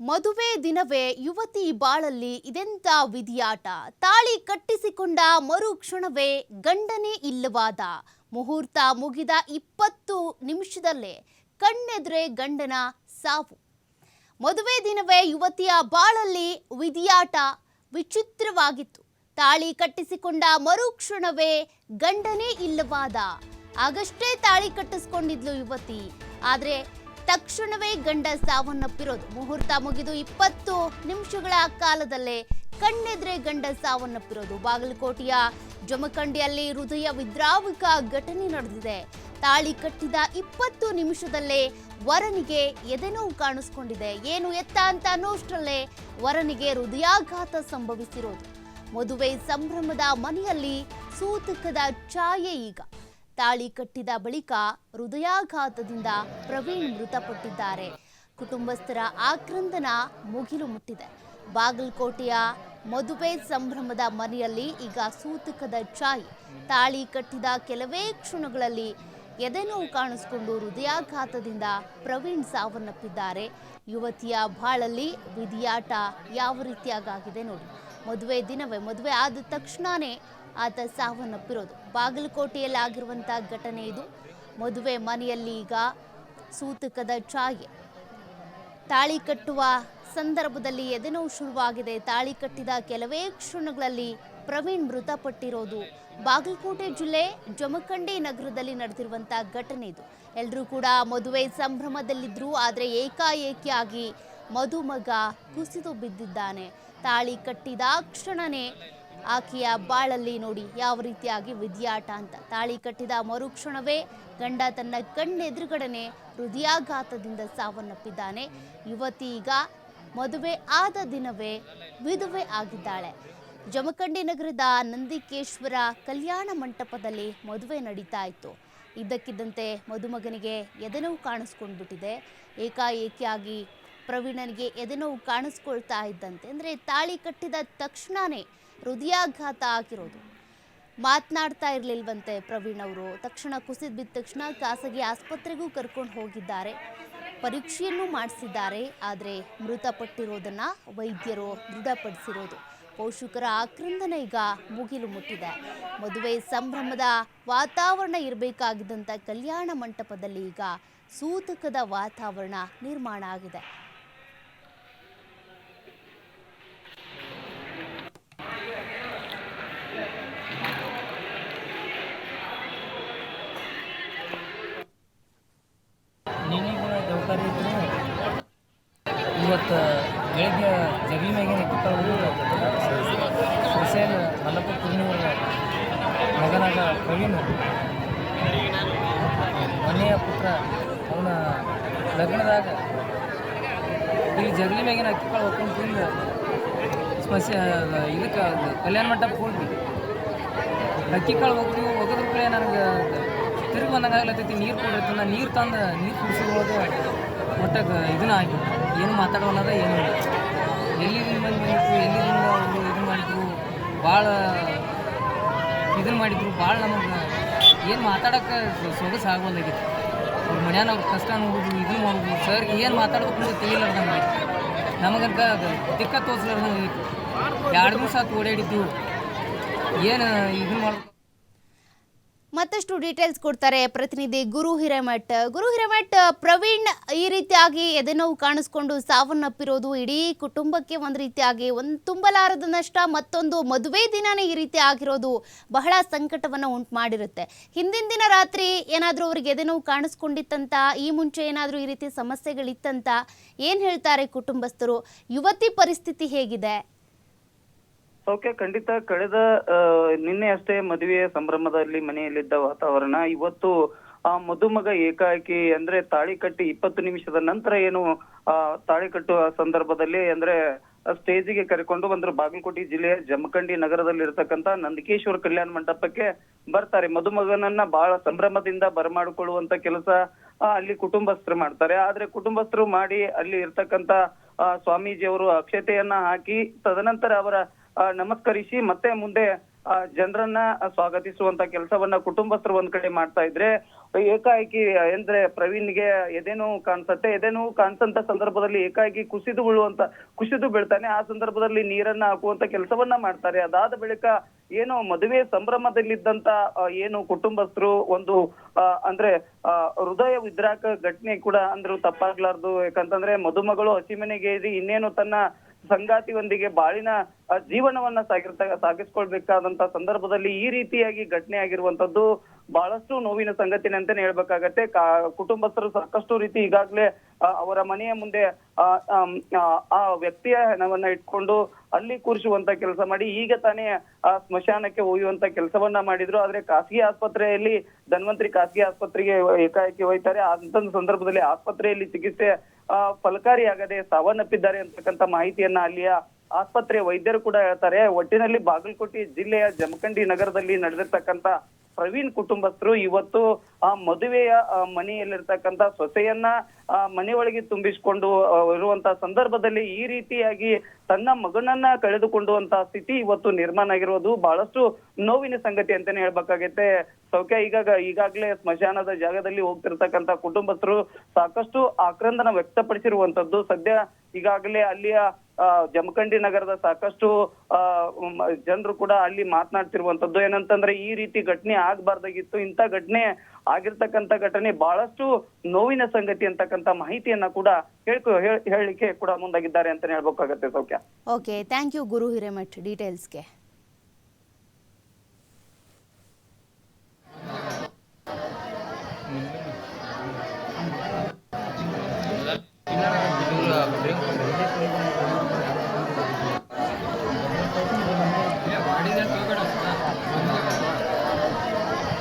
ಮದುವೆ ದಿನವೇ ಯುವತಿ ಬಾಳಲ್ಲಿ ಇದೆಂತ ವಿಧಿಯಾಟ? ತಾಳಿ ಕಟ್ಟಿಸಿಕೊಂಡ ಮರುಕ್ಷಣವೇ ಗಂಡನೇ ಇಲ್ಲವಾದ ಮುಹೂರ್ತ ಮುಗಿದ ಇಪ್ಪತ್ತು ನಿಮಿಷದಲ್ಲೇ ಕಣ್ಣೆದ್ರೆ ಗಂಡನ ಸಾವು. ಮದುವೆ ದಿನವೇ ಯುವತಿಯ ಬಾಳಲ್ಲಿ ವಿಧಿಯಾಟ ವಿಚಿತ್ರವಾಗಿತ್ತು. ತಾಳಿ ಕಟ್ಟಿಸಿಕೊಂಡ ಮರುಕ್ಷಣವೇ ಗಂಡನೇ ಇಲ್ಲವಾದ ಆಗಷ್ಟೇ ತಾಳಿ ಕಟ್ಟಿಸ್ಕೊಂಡಿದ್ಲು ಯುವತಿ. ಆದ್ರೆ ತಕ್ಷಣವೇ ಗಂಡ ಸಾವನ್ನಪ್ಪಿರೋದು. ಮುಹೂರ್ತ ಮುಗಿದು ಇಪ್ಪತ್ತು ನಿಮಿಷಗಳ ಕಾಲದಲ್ಲೇ ಕಣ್ಣೆದ್ರೆ ಗಂಡ ಸಾವನ್ನಪ್ಪಿರೋದು. ಬಾಗಲಕೋಟೆಯ ಜಮಖಂಡಿಯಲ್ಲಿ ಹೃದಯ ವಿದ್ರಾವಕ ಘಟನೆ ನಡೆದಿದೆ. ತಾಳಿ ಕಟ್ಟಿದ ಇಪ್ಪತ್ತು ನಿಮಿಷದಲ್ಲೇ ವರನಿಗೆ ಎದೆನೋವು ಕಾಣಿಸ್ಕೊಂಡಿದೆ. ಏನು ಎತ್ತ ಅಂತ ಅನ್ನೋಷ್ಟರಲ್ಲೇ ವರನಿಗೆ ಹೃದಯಾಘಾತ ಸಂಭವಿಸಿರೋದು. ಮದುವೆ ಸಂಭ್ರಮದ ಮನೆಯಲ್ಲಿ ಸೂತಕದ ಛಾಯೆ ಈಗ. ತಾಳಿ ಕಟ್ಟಿದ ಬಳಿಕ ಹೃದಯಾಘಾತದಿಂದ ಪ್ರವೀಣ್ ಮೃತಪಟ್ಟಿದ್ದಾರೆ. ಕುಟುಂಬಸ್ಥರ ಆಕ್ರಂದನ ಮುಗಿಲು ಮುಟ್ಟಿದೆ. ಬಾಗಲಕೋಟೆಯ ಮದುವೆ ಸಂಭ್ರಮದ ಮನೆಯಲ್ಲಿ ಈಗ ಸೂತಕದ ಚಾಯ್ ತಾಳಿ ಕಟ್ಟಿದ ಕೆಲವೇ ಕ್ಷಣಗಳಲ್ಲಿ ಎದೆನೋವು ಕಾಣಿಸಿಕೊಂಡು ಹೃದಯಾಘಾತದಿಂದ ಪ್ರವೀಣ್ ಸಾವನ್ನಪ್ಪಿದ್ದಾರೆ. ಯುವತಿಯ ಬಾಳಲ್ಲಿ ವಿಧಿಯಾಟ ಯಾವ ರೀತಿಯಾಗಿದೆ ನೋಡಿ. ಮದುವೆ ದಿನವೇ ಮದುವೆ ಆದ ತಕ್ಷಣನೇ ಆತ ಸಾವನ್ನಪ್ಪಿರೋದು. ಬಾಗಲಕೋಟೆಯಲ್ಲಿ ಆಗಿರುವಂಥ ಘಟನೆ ಇದು. ಮದುವೆ ಮನೆಯಲ್ಲಿ ಈಗ ಸೂತಕದ ಛಾಯೆ. ತಾಳಿ ಕಟ್ಟುವ ಸಂದರ್ಭದಲ್ಲಿ ಎದೆನೋವು ಶುರುವಾಗಿದೆ. ತಾಳಿ ಕಟ್ಟಿದ ಕೆಲವೇ ಕ್ಷಣಗಳಲ್ಲಿ ಪ್ರವೀಣ್ ಮೃತಪಟ್ಟಿರೋದು. ಬಾಗಲಕೋಟೆ ಜಿಲ್ಲೆ ಜಮಖಂಡಿ ನಗರದಲ್ಲಿ ನಡೆದಿರುವಂಥ ಘಟನೆ ಇದು. ಎಲ್ಲರೂ ಕೂಡ ಮದುವೆ ಸಂಭ್ರಮದಲ್ಲಿದ್ದರು ಆದರೆ ಏಕಾಏಕಿಯಾಗಿ ಮದುಮಗ ಕುಸಿದು ಬಿದ್ದಿದ್ದಾನೆ. ತಾಳಿ ಕಟ್ಟಿದ ಕ್ಷಣನೇ ಆಕೆಯ ಬಾಳಲ್ಲಿ ನೋಡಿ ಯಾವ ರೀತಿಯಾಗಿ ವಿದ್ಯಾಟ ಅಂತ ತಾಳಿ ಕಟ್ಟಿದ ಮರುಕ್ಷಣವೇ ಗಂಡ ತನ್ನ ಕಣ್ಣೆದುರುಗಡನೆ ಹೃದಯಾಘಾತದಿಂದ ಸಾವನ್ನಪ್ಪಿದ್ದಾನೆ. ಯುವತಿ ಈಗ ಮದುವೆ ಆದ ದಿನವೇ ವಿಧವೆ ಆಗಿದ್ದಾಳೆ. ಜಮಖಂಡಿ ನಗರದ ನಂದಿಕೇಶ್ವರ ಕಲ್ಯಾಣ ಮಂಟಪದಲ್ಲಿ ಮದುವೆ ನಡೀತಾ ಇತ್ತು ಇದ್ದಕ್ಕಿದ್ದಂತೆ ಮದುಮಗನಿಗೆ ಎದೆನೋವು ಕಾಣಿಸ್ಕೊಂಡ್ಬಿಟ್ಟಿದೆ. ಏಕಾಏಕಿಯಾಗಿ ಪ್ರವೀಣನಿಗೆ ಎದೆನೋವು ಕಾಣಿಸ್ಕೊಳ್ತಾ ಇದ್ದಂತೆ. ಅಂದರೆ ತಾಳಿ ಕಟ್ಟಿದ ತಕ್ಷಣವೇ ಹೃದಯಾಘಾತ ಆಗಿರೋದು. ಮಾತನಾಡ್ತಾ ಇರಲಿಲ್ವಂತೆ ಪ್ರವೀಣ್ ಅವರು. ತಕ್ಷಣ ಕುಸಿದ್ ಬಿದ್ದ ತಕ್ಷಣ ಖಾಸಗಿ ಆಸ್ಪತ್ರೆಗೂ ಕರ್ಕೊಂಡು ಹೋಗಿದ್ದಾರೆ. ಪರೀಕ್ಷೆಯನ್ನು ಮಾಡಿಸಿದ್ದಾರೆ. ಆದರೆ ಮೃತಪಟ್ಟಿರೋದನ್ನು ವೈದ್ಯರು ದೃಢಪಡಿಸಿರೋದು. ಪೋಷಕರ ಆಕ್ರಂದನ ಈಗ ಮುಗಿಲು ಮುಟ್ಟಿದೆ. ಮದುವೆ ಸಂಭ್ರಮದ ವಾತಾವರಣ ಇರಬೇಕಾಗಿದ್ದಂಥ ಕಲ್ಯಾಣ ಮಂಟಪದಲ್ಲಿ ಈಗ ಸೂತಕದ ವಾತಾವರಣ ನಿರ್ಮಾಣ ಆಗಿದೆ. ಇವತ್ತು ಬೆಳಗ್ಗೆ ಜಗಲಿ ಮ್ಯಾಗಿನ ಕಿತ್ತವರು ಸೊಸೇಲ್ ಮಲ್ಲಪ್ಪ ಪೂರ್ಣಿಮರ ಮಗನಾಗ ಪ್ರವೀಣ್. ಮನೆಯ ಪುತ್ರ ಅವನ ಲಗ್ನದಾಗ ಈ ಜಗಲಿ ಮ್ಯಾಗಿನ ಕಾಳು ಹೊತ್ಕೊಂಡು ಸ್ಮಶ, ಇದಕ್ಕೆ ಕಲ್ಯಾಣ ಮಂಟಪ ಹೋಗಿ. ಅಕ್ಕಿ ಕಾಳು ಹೋಗ್ತೀವಿ ಕಡೆ ನನಗೆ ತಿರುಗಿ ಬಂದಂಗೆ ಆಗ್ಲತ್ತೈತಿ, ನೀರು ಕೊಡಿರ್ತೀನಿ ನಾನು ನೀರು ತಂದು, ನೀರು ಕುಡಿಸೋದ್ರೊಳಗೆ ಒಟ್ಟಾಗ ಇದನ್ನ ಆಗಿ ಏನು ಮಾತಾಡೋಲ್ಲದ ಏನು ಇಲ್ಲ. ಬಂದು ಬಂದಿತ್ತು ಎಲ್ಲಿದಿಂದ ಅವರು ಇದು ಮಾಡಿದ್ರು ಭಾಳ ಇದನ್ನ ಮಾಡಿದ್ರು ಭಾಳ ನಮಗೆ ಏನು ಮಾತಾಡೋಕ್ಕೆ ಸೊಗಸು ಆಗೋಲ್ಲಾಗಿತ್ತು ಅವ್ರ ಮನ್ಯಾನ ಅವ್ರ ಕಷ್ಟ ನೋಡೋದು, ಇದು ಮಾಡೋದು ಸರ್ ಏನು ಮಾತಾಡ್ಬೇಕು ಅಂತ ತಿಳಿಲಾರ್ದಂಗೆ ನಮಗಂತ ದಿಕ್ಕ ತೋರಿಸ್ಲಾರ್ದಂಗೆ ಎರಡು ದಿವಸ ಓಡಾಡಿದ್ದು. ಏನು ಇದನ್ನ ಮಾಡ್ಬೇಕು? ಮತ್ತಷ್ಟು ಡೀಟೇಲ್ಸ್ ಕೊಡ್ತಾರೆ ಪ್ರತಿನಿಧಿ ಗುರು ಹಿರೇಮಠ್. ಗುರು ಹಿರೇಮಠ್ ಪ್ರವೀಣ್ ಈ ರೀತಿಯಾಗಿ ಎದೆನೋವು ಕಾಣಿಸ್ಕೊಂಡು ಸಾವನ್ನಪ್ಪಿರೋದು ಇಡೀ ಕುಟುಂಬಕ್ಕೆ ಒಂದು ರೀತಿಯಾಗಿ ಒಂದು ತುಂಬಲಾರದ ನಷ್ಟ, ಮತ್ತೊಂದು ಮದುವೆ ದಿನನೇ ಈ ರೀತಿ ಆಗಿರೋದು ಬಹಳ ಸಂಕಟವನ್ನು ಉಂಟು ಮಾಡಿರುತ್ತೆ ಹಿಂದಿನ ದಿನ ರಾತ್ರಿ ಏನಾದರೂ ಅವ್ರಿಗೆ ಎದೆನೋವು ಕಾಣಿಸ್ಕೊಂಡಿತ್ತಂತ, ಈ ಮುಂಚೆ ಏನಾದರೂ ಈ ರೀತಿ ಸಮಸ್ಯೆಗಳಿತ್ತಂತ ಏನು ಹೇಳ್ತಾರೆ ಕುಟುಂಬಸ್ಥರು? ಯುವತಿ ಪರಿಸ್ಥಿತಿ ಹೇಗಿದೆ? ಓಕೆ, ಖಂಡಿತ ಕಳೆದ ನಿನ್ನೆ ಅಷ್ಟೇ ಮದುವೆಯ ಸಂಭ್ರಮದಲ್ಲಿ ಮನೆಯಲ್ಲಿದ್ದ ವಾತಾವರಣ, ಇವತ್ತು ಆ ಮದುಮಗ ಏಕಾಕಿ ಅಂದ್ರೆ ತಾಳಿ ಕಟ್ಟಿ ಇಪ್ಪತ್ತು ನಿಮಿಷದ ನಂತರ ಏನು, ಆ, ತಾಳಿ ಕಟ್ಟುವ ಸಂದರ್ಭದಲ್ಲಿ ಅಂದ್ರೆ ಸ್ಟೇಜಿಗೆ ಕರೆಕೊಂಡು ಬಂದ್ರು. ಬಾಗಲಕೋಟೆ ಜಿಲ್ಲೆಯ ಜಮಖಂಡಿ ನಗರದಲ್ಲಿ ಇರತಕ್ಕಂತ ನಂದಿಕೇಶ್ವರ ಕಲ್ಯಾಣ ಮಂಟಪಕ್ಕೆ ಬರ್ತಾರೆ. ಮದುಮಗನನ್ನ ಬಹಳ ಸಂಭ್ರಮದಿಂದ ಬರಮಾಡಿಕೊಳ್ಳುವಂತ ಕೆಲಸ ಅಲ್ಲಿ ಕುಟುಂಬಸ್ಥರು ಮಾಡ್ತಾರೆ. ಆದ್ರೆ ಕುಟುಂಬಸ್ಥರು ಮಾಡಿ ಅಲ್ಲಿ ಇರ್ತಕ್ಕಂತ ಸ್ವಾಮೀಜಿ ಸ್ವಾಮೀಜಿಯವರು ಅಕ್ಷತೆಯನ್ನ ಹಾಕಿ ತದನಂತರ ಅವರ ನಮಸ್ಕರಿಸಿ, ಮತ್ತೆ ಮುಂದೆ ಜನರನ್ನ ಸ್ವಾಗತಿಸುವಂತ ಕೆಲಸವನ್ನ ಕುಟುಂಬಸ್ಥರು ಒಂದ್ ಕಡೆ ಮಾಡ್ತಾ ಇದ್ರೆ, ಏಕಾಏಕಿ, ಅಂದ್ರೆ ಪ್ರವೀಣ್ಗೆ ಎದೆನೋ ಕಾಣಿಸುತ್ತೆ ಎದೆನೋವು ಕಾಣಿಸಂತ ಸಂದರ್ಭದಲ್ಲಿ ಏಕಾಏಕಿ ಕುಸಿದು ಬೀಳುವಂತ, ಕುಸಿದು ಬೀಳ್ತಾನೆ, ಆ ಸಂದರ್ಭದಲ್ಲಿ ನೀರನ್ನ ಹಾಕುವಂತ ಕೆಲಸವನ್ನ ಮಾಡ್ತಾರೆ. ಅದಾದ ಬಳಿಕ ಏನೋ ಮದುವೆ ಸಂಭ್ರಮದಲ್ಲಿದ್ದಂತ ಏನು ಕುಟುಂಬಸ್ಥರು ಒಂದು ಅಂದ್ರೆ ಹೃದಯ ವಿದ್ರಾಕ ಘಟನೆ ಕೂಡ ಅಂದ್ರು ತಪ್ಪಾಗ್ಲಾರ್ದು. ಯಾಕಂತಂದ್ರೆ ಮದುಮಗಳು ಹಸಿಮನೆಗೆ ಇನ್ನೇನು ತನ್ನ ಸಂಗಾತಿಯೊಂದಿಗೆ ಬಾಳಿನ ಜೀವನವನ್ನ ಸಾಗಿರ್ತ ಸಾಗಿಸ್ಕೊಳ್ಬೇಕಾದಂತ ಸಂದರ್ಭದಲ್ಲಿ ಈ ರೀತಿಯಾಗಿ ಘಟನೆ ಆಗಿರುವಂತದ್ದು ಬಹಳಷ್ಟು ನೋವಿನ ಸಂಗತಿ ಅಂತಾನೆ ಹೇಳ್ಬೇಕಾಗತ್ತೆ. ಕುಟುಂಬಸ್ಥರು ಸಾಕಷ್ಟು ರೀತಿ ಈಗಾಗ್ಲೇ ಅವರ ಮನೆಯ ಮುಂದೆ ಆ, ವ್ಯಕ್ತಿಯ ಹೆಣವನ್ನ ಇಟ್ಕೊಂಡು ಅಲ್ಲಿ ಕೂರಿಸುವಂತ ಕೆಲಸ ಮಾಡಿ ಈಗ ತಾನೇ ಆ ಸ್ಮಶಾನಕ್ಕೆ ಒಯ್ಯುವಂತ ಕೆಲಸವನ್ನ ಮಾಡಿದ್ರು. ಆದ್ರೆ ಖಾಸಗಿ ಆಸ್ಪತ್ರೆಯಲ್ಲಿ ಧನ್ವಂತರಿ ಖಾಸಗಿ ಆಸ್ಪತ್ರೆಗೆ ಏಕಾಏಕಿ ಒಯ್ತಾರೆ ಅಂತ ಸಂದರ್ಭದಲ್ಲಿ ಆಸ್ಪತ್ರೆಯಲ್ಲಿ ಚಿಕಿತ್ಸೆ ಫಲಕಾರಿಯಾಗದೆ ಸಾವನ್ನಪ್ಪಿದ್ದಾರೆ ಅಂತಕ್ಕಂಥ ಮಾಹಿತಿಯನ್ನ ಅಲ್ಲಿಯ ಆಸ್ಪತ್ರೆ ವೈದ್ಯರು ಕೂಡ ಹೇಳ್ತಾರೆ. ಒಟ್ಟಿನಲ್ಲಿ ಬಾಗಲಕೋಟೆ ಜಿಲ್ಲೆಯ ಜಮಖಂಡಿ ನಗರದಲ್ಲಿ ನಡೆದಿರ್ತಕ್ಕಂಥ ಪ್ರವೀಣ್ ಕುಟುಂಬಸ್ಥರು ಇವತ್ತು ಆ ಮದುವೆಯ ಮನೆಯಲ್ಲಿರ್ತಕ್ಕಂತ ಸೊಸೆಯನ್ನ, ಆ ಮನೆಯೊಳಗೆ ತುಂಬಿಸಿಕೊಂಡು ಇರುವಂತಹ ಇರುವಂತ ಸಂದರ್ಭದಲ್ಲಿ ಈ ರೀತಿಯಾಗಿ ತನ್ನ ಮಗನನ್ನ ಕಳೆದುಕೊಂಡುವಂತಹ ಸ್ಥಿತಿ ಇವತ್ತು ನಿರ್ಮಾಣ ಆಗಿರೋದು. ಬಹಳಷ್ಟು ನೋವಿನ ಸಂಗತಿ ಅಂತಾನೆ ಹೇಳ್ಬೇಕಾಗತ್ತೆ. ಸೌಖ್ಯ ಈಗಾಗ ಈಗಾಗಲೇ ಸ್ಮಶಾನದ ಜಾಗದಲ್ಲಿ ಹೋಗ್ತಿರ್ತಕ್ಕಂಥ ಕುಟುಂಬಸ್ಥರು ಸಾಕಷ್ಟು ಆಕ್ರಂದನ ವ್ಯಕ್ತಪಡಿಸಿರುವಂತದ್ದು ಸದ್ಯ ಈಗಾಗಲೇ ಅಲ್ಲಿಯ ಜಮಖಂಡಿ ನಗರದ ಸಾಕಷ್ಟು ಜನರು ಕೂಡ ಅಲ್ಲಿ ಮಾತನಾಡ್ತಿರುವಂತದ್ದು ಏನಂತಂದ್ರೆ ಈ ರೀತಿ ಘಟನೆ ಆಗ್ಬಾರ್ದಾಗಿತ್ತು. ಇಂಥ ಘಟನೆ ಆಗಿರ್ತಕ್ಕಂಥ ಘಟನೆ ಬಹಳಷ್ಟು ನೋವಿನ ಸಂಗತಿ ಅಂತಕ್ಕಂಥ ಮಾಹಿತಿಯನ್ನ ಕೂಡ ಹೇಳ್ಕೊ, ಹೇಳ್- ಹೇಳಲಿಕ್ಕೆ ಕೂಡ ಮುಂದಾಗಿದ್ದಾರೆ ಅಂತಾನೆ ಹೇಳ್ಬೇಕಾಗತ್ತೆ ಸೌಖ್ಯ. Okay thank you Guru Hiremath. ಡೀಟೇಲ್ಸ್ಗೆ